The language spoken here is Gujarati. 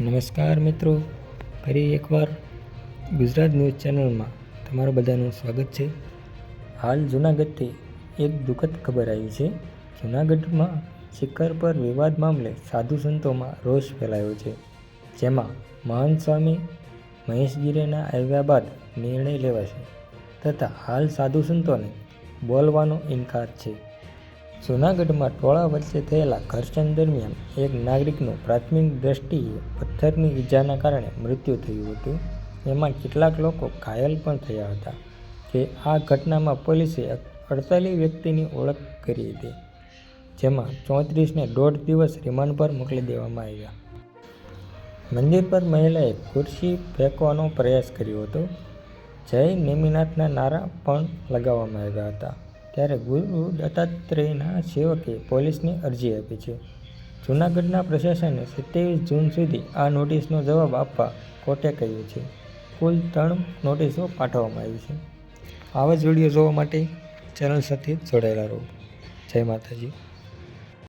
નમસ્કાર મિત્રો, ફરી એકવાર ગુજરાત ન્યૂઝ ચેનલમાં તમારું બધાનું સ્વાગત છે. હાલ જૂનાગઢથી એક દુઃખદ ખબર આવી છે. જૂનાગઢમાં શિખર પર વિવાદ મામલે સાધુ સંતોમાં રોષ ફેલાયો છે, જેમાં મહંત સ્વામી મહેશગીરીના આવ્યા બાદ નિર્ણય લેવાશે, તથા હાલ સાધુ સંતોને બોલવાનો ઇનકાર છે. જૂનાગઢમાં ટોળા વચ્ચે થયેલા ઘર્ષણ દરમિયાન એક નાગરિકનું પ્રાથમિક દ્રષ્ટિએ પથ્થરની ઈજાના કારણે મૃત્યુ થયું હતું. એમાં કેટલાક લોકો ઘાયલ પણ થયા હતા કે આ ઘટનામાં પોલીસે અડતાલીસ વ્યક્તિની ઓળખ કરી હતી, જેમાં ચોત્રીસને દોઢ દિવસ રિમાન્ડ પર મોકલી દેવામાં આવ્યા. મંદિર પર મહિલાએ ખુરશી ફેંકવાનો પ્રયાસ કર્યો હતો. જય નેમિનાથના નારા પણ લગાવવામાં આવ્યા હતા. ત્યારે ગુરુ દત્તાત્રેયના સેવકે પોલીસને અરજી આપી છે. જૂનાગઢના પ્રશાસને સત્યાવીસ જૂન સુધી આ નોટિસનો જવાબ આપવા કોર્ટે કહ્યું છે. કુલ ત્રણ નોટિસો પાઠવવામાં આવી છે. આવા જ વીડિયો જોવા માટે ચેનલ સાથે જોડાયેલા રહો. જય માતાજી.